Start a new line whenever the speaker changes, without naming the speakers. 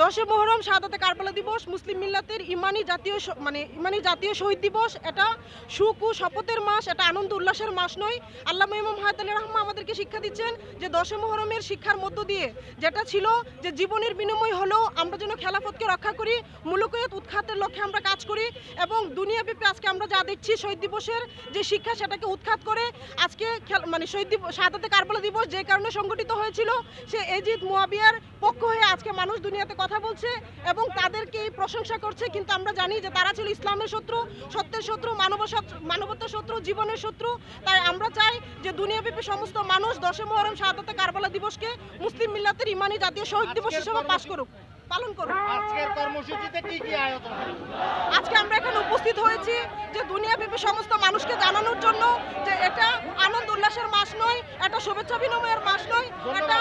দশে মহরম শাহাদাতে কারবালা দিবস, মুসলিম মিল্লাতের ইমানি জাতীয় মানে ইমানি জাতীয় শহীদ দিবস, এটা সুখ ও শপথের মাস, এটা আনন্দ উল্লাসের মাস নয়। আল্লাহ ইমাম হায়াত রহমা আমাদেরকে শিক্ষা দিচ্ছেন যে দশে মহরমের শিক্ষার মধ্য দিয়ে যেটা ছিল যে জীবনের বিনিময় হলেও যেন খেলাফতকে রক্ষা করি, মুলুকয়ত উৎখাতের লক্ষ্যে আমরা কাজ করি এবং দুনিয়াব্যাপী আজকে আমরা যা দেখছি শহীদ দিবসের যে শিক্ষা সেটাকে উৎখাত করে আজকে মানে শহীদ দিবস শাহাদাতে কারবালা দিবস যে কারণে সংগঠিত হয়েছিল, সে এজিদ মুয়াবিয়ার পক্ষ হয়ে আজকে মানুষ দুনিয়াতে কথা বলছে এবং তাদেরকেই প্রশংসা করছে। কিন্তু আমরা জানি যে তারা ছিল ইসলামের শত্রু, সত্যের শত্রু মানব মানবতার শত্রু, জীবনের শত্রু। তাই আমরা চাই যে দুনিয়াব্যাপী সমস্ত মানুষ দশে মহরম শাহাদাতে কারবালা দিবসকে মুসলিম মিল্লাতের ইমানি জাতীয় শহীদ দিবস হিসেবে পাশ করুক। পালন করুন
আজকের কর্মসূচিতে কি কি আয়োজন
আজকে আমরা এখানে উপস্থিত হয়েছি যে দুনিয়াব্যাপী সমস্ত মানুষকে জানানোর জন্য যে এটা আনন্দ উল্লাসের মাস নয় এটা শুভেচ্ছা বিনিময়ের মাস নয় এটা।